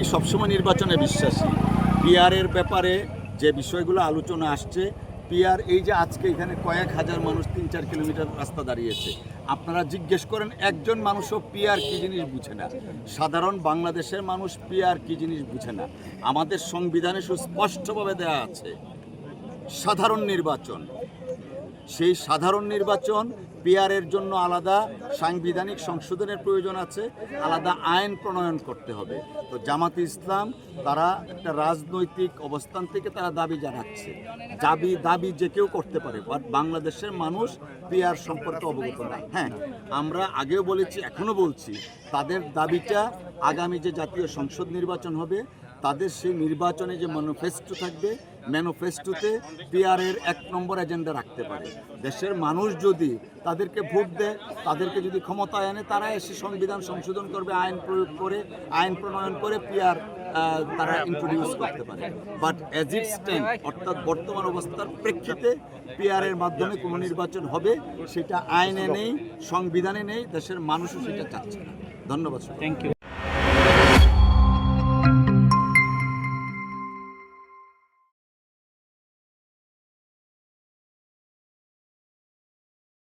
BNP সবসময় নির্বাচনে বিশ্বাসী। পিআরের ব্যাপারে যে বিষয়গুলো আলোচনা আসছে পিআর এই যে আজকে এখানে কয়েক হাজার মানুষ তিন চার কিলোমিটার রাস্তা দাঁড়িয়েছে, আপনারা জিজ্ঞেস করেন একজন মানুষও পিআর কি জিনিস বুঝে না। সাধারণ বাংলাদেশের মানুষ পিআর কি জিনিস বুঝে না। আমাদের সংবিধানে সুস্পষ্টভাবে দেওয়া আছে, সাধারণ নির্বাচন। সেই সাধারণ নির্বাচন পিয়ারের জন্য আলাদা সাংবিধানিক সংশোধনের প্রয়োজন আছে, আলাদা আইন প্রণয়ন করতে হবে। তো জামাত ইসলাম, তারা একটা রাজনৈতিক অবস্থান থেকে তারা দাবি জানাচ্ছে। দাবি দাবি যে কেউ করতে পারে, বাট বাংলাদেশের মানুষ পিয়ার সম্পর্কে অবগত না। হ্যাঁ আমরা আগেও বলেছি, এখনও বলছি, তাদের দাবিটা আগামী যে জাতীয় সংসদ নির্বাচন হবে তাদের সেই নির্বাচনে যে ম্যানিফেস্টো থাকবে ম্যানিফেস্টোতে পিআরের এক নম্বর এজেন্ডা রাখতে পারে। দেশের মানুষ যদি তাদেরকে ভোট দেয়, তাদেরকে যদি ক্ষমতায় আনে, তারা এসে সংবিধান সংশোধন করবে, আইন প্রয়োগ করে, আইন প্রণয়ন করে পিআর তারা ইন্ট্রোডিউস করতে পারে। বাট অ্যাজ ইট স্ট্যান্ড অর্থাৎ বর্তমান অবস্থার প্রেক্ষিতে পিআরের মাধ্যমে কোনো নির্বাচন হবে, সেটা আইনে নেই, সংবিধানে নেই, দেশের মানুষও সেটা চাচ্ছে না। ধন্যবাদ থ্যাংক ইউ